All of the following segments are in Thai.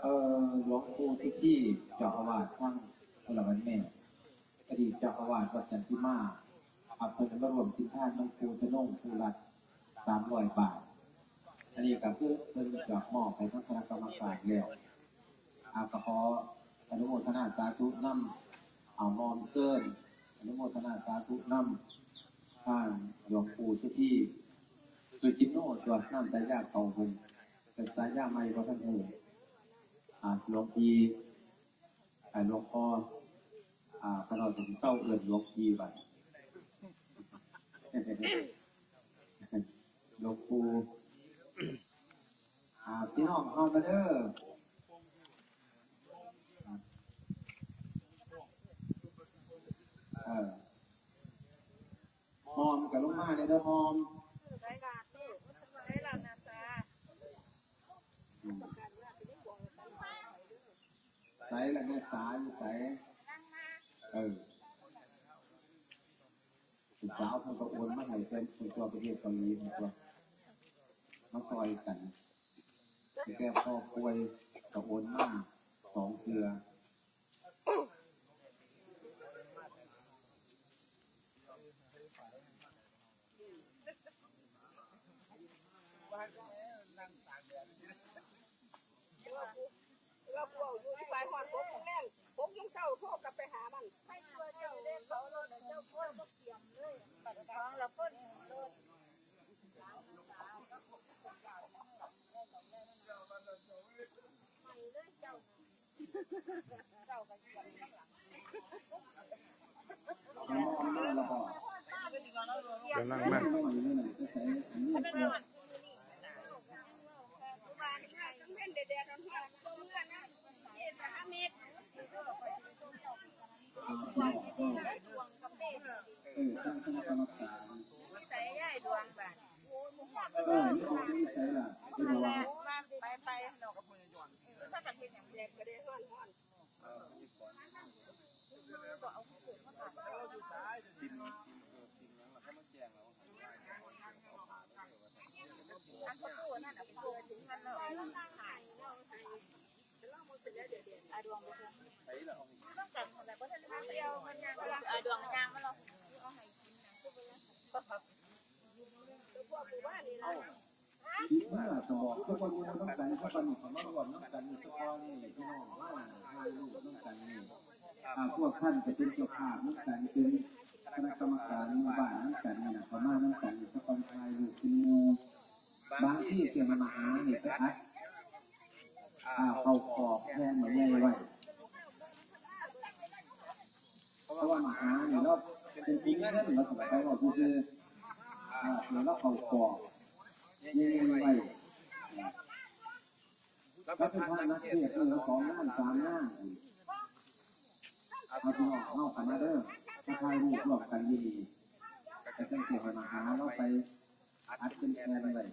เอ่อหลวงปู่ที่ที่เจ้าอาวาสทั้งพลวันแม่อดีตเจ้าอาวาสวัดจันทิมาอาเพิ่นมารวมทิศทานน้องปูชนงปูรัดสามร้อยบาทอันนี้ก็คือเพิ่นจะมอบให้ทั้งคณะกรรมการแล้วอากขออนุโมทนาสาธุนำเอานอมเกินอนุโมทนาสาธุนำข้างหลวงปู่ที่ที่สุจิโนตัวน้ำใจยากเขาคนเป็นสายยาไม่พระท่านเอง หลวงพี่หลวงพ่ออ่าขนมถึงเต้าเอื่นหลวงพีบัดหลวงปู่อาพี่น้องเข้ามาเด้อเออหอมกับลงมาเลยเด้อหอมอืมใส่ ล่ะแม่สายใส่เออสุดสาวเพิ่นก็โอนมาให้เป็นส่วนตัวประเทศเกาหลีนะตัวมาซอยกันแก้พ่อป่วยกระโอนมาสองเกลือนั่งตากแดดเยอะ เราปลูกอยู่ที่ปลายหอดผมแม่นผมยังเจ้าโทษกลับไปหามันให้ตัวเจ้าเล่นเขาโลดเจ้าพ่อก็เกี่ยมเลยบัดท้องเราเพิ่นโลดเจ้าก็เกี่ยมข้างหลังน้องเอามาแล้วก็กำลังมากไม่อยู่นี่น่ะจะใส่อันนี้เพื่อทุกวันนี้ทั้งเล่นแดดๆร้อนๆตัวเมื่อนะเอ็ดห้าเมตร เอามาก็ ดวงกับเด็ก เออ ตั้งคณะกรรมการใส่ย่ายดวงบาดเออนี่เอาที่ใส่ละเป็นระวังมาไปไปเรากับมือจวนถ้ากันเห็นอย่างแดงก็ได้ห้อนห้อนอันเขาพูดนั่นอะเกิดถึงกันแล้วอาดวงไปเถอะไรก็ท่านทำเดียวมันยังอาดวงยางมันหรอเอาให้กินนะก็ครับพวกหมู่บ้าน คิดว่าจะบอกทุกคนมีน้ำกันทุกคนมีความรวมน้ำกันมีสกอนี่พี่น้องว่าให้ลูกน้ำกันนี่อาพวกท่านจะเป็นเจ้าภาพน้ำกันเป็นคณะกรรมการหมู่บ้านน้ำกันนี่นะประมาณน้ำกันสกอนทายลูกเป็นงูบางที่เกี่ยวมาหาเนี่ยก็อัด อ่าเข้าขอบแทนเหมือนใหญ่ไว้เพราะว่ามหาเนี่ยเราเป็นจริงนะท่นเราสมัยเราคืออ่าเราเข้าขอบใหญ่ไว้แล้วเป็นพระนักเทศน์เออสองงานสามงานเอาพี่น้อเข้ากันมาเด้อถ้าทายรูปรวมกันดีๆจะเป็นเกี่ยวกับมหาเราไปอัดเป็นแทนไว้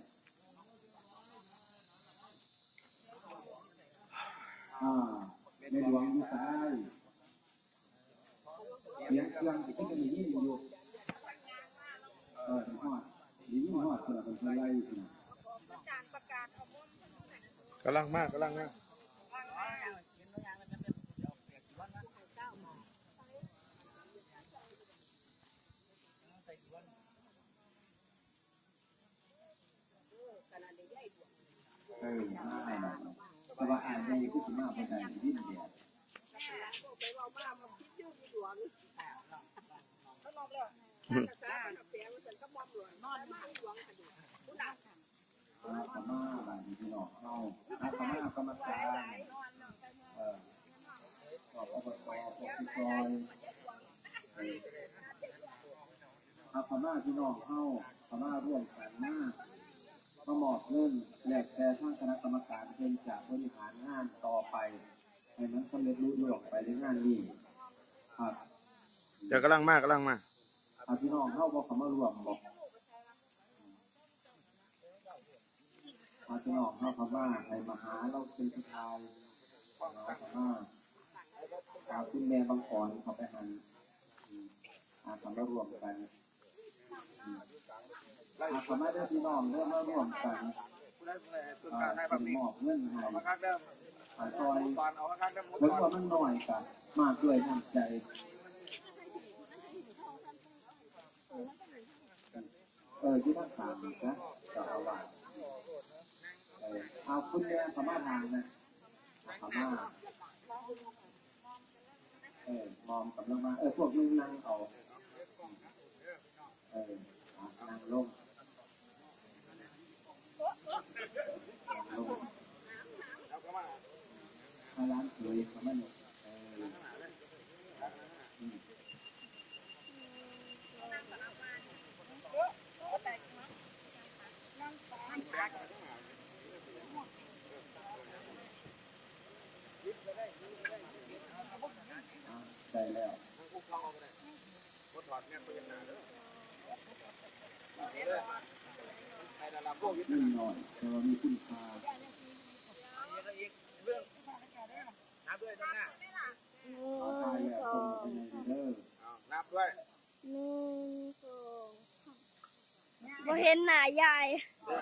อ่าในหลวงอยู่ซ้ายเสียงเครื่องที่ก็มียิ่งอยู่เออถึงหอดยิ่งหอดเสือเป็นเสือไล่อยู่นะการกำลังมากกำลังมากเออ แต่ว่าอ่านในผู้ที่มาประจำยิ่งเดียวไปเราบ้ามาคิดยืดหลวงเขานอนแล้วนั่นน่ะจ้าเสียมันเป็นกระมอมหลวงนอนมากหลวงคดีผู้หนักอาขมาบางที่น้องเข้าอาขมากรรมการเออขอบอบตพวกที่ซอยเอาขมาที่น้องเข้าขมาร่วมกันมาก มาหมอบเงินแลกแชร์ทางคณะกรรมการเพื่อจะบริหารงานต่อไปให้มันสำเร็จรุ่ล่วงไปในงานนี้ครับเดี๋ยวกำลังมากกำลังมากเอาพี่น้องเข้าบอกคำว่ารวมบอกเอาพี่น้องเข้าคำว่าให้มาหาเราเป็นผู้ชายของเราคำว่าเอาคุณแม่บางขอนเขาไปหันอืมอาคำว่ารวมกันอืม อาคำว่าเด้อพี่น้องเด้อมารวมกันผู้ใดผู้ต้นอ่าการให้แบเป็บนนี้มอบเงินให้มาคักเด้อหาซอยเหมือนว่ามันน้อยกะมากด้วยน้ำใจเออที่ท่านถามนะเจ้าอาวาสเอาคุณเนี่ยพม่าทางนะพม่าเออมองกำลังมาเออพวกมึงนั่งเอาเออนั่งลง นั่งลงมาล้างเคยพม่าเนี่ยเอออืมใช่แล้ว นิ่หน่อยแต่ว่ามีคุณค่าเอาทายแล้วตรงไปในเด้อนับด้วยหนึ่งสองบ่เห็นหน้ายายเอา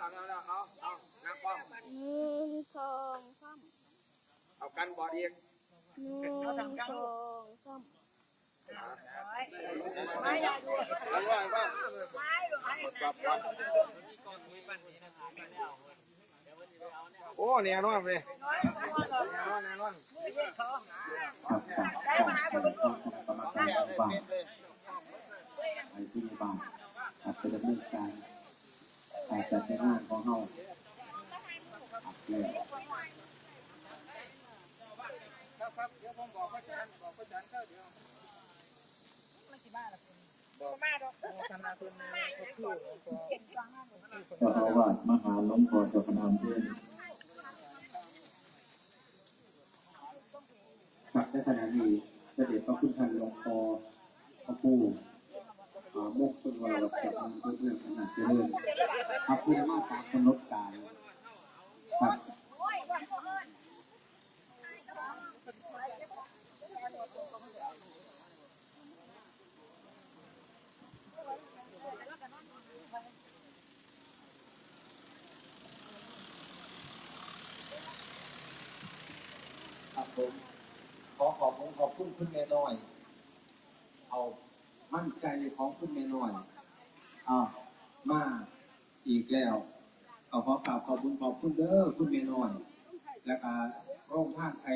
เอาเอาเอานับป้องหนึ่งสองสามเอากันบอดอีกหนึ่งสองสามแล้วว่าว่า โอ้เนี่ยนอนเลยบ้านไอ้ที่ในบ้านอาจจะดำเนินการอาจจะใช้งานของเฮาครับแล้วครับครับเดี๋ยวผมบอกพระอาจารย์บอกพระอาจารย์เดี๋ยว เขอเจ้าอาวาสมหาหลวงพ่อเจ้าคณะอำเภอครับในขณะนี้เสด็จพระคุณท่านหลวงพ่อพระปู่อ่ามุกคุณวรวัตรกับอำเภอเมืองขนาดเจริญครับเพื่อมาตามกำหนดการครับ ผมขอขอบคุณขอบคุณคุณแม่น้อย เอามั่นใจของคุณแม่น้อยเอามาอีกแล้วขอขอกราบขอบคุณขอบคุณเด้อคุณแม่น้อย และการร่วมทานไทย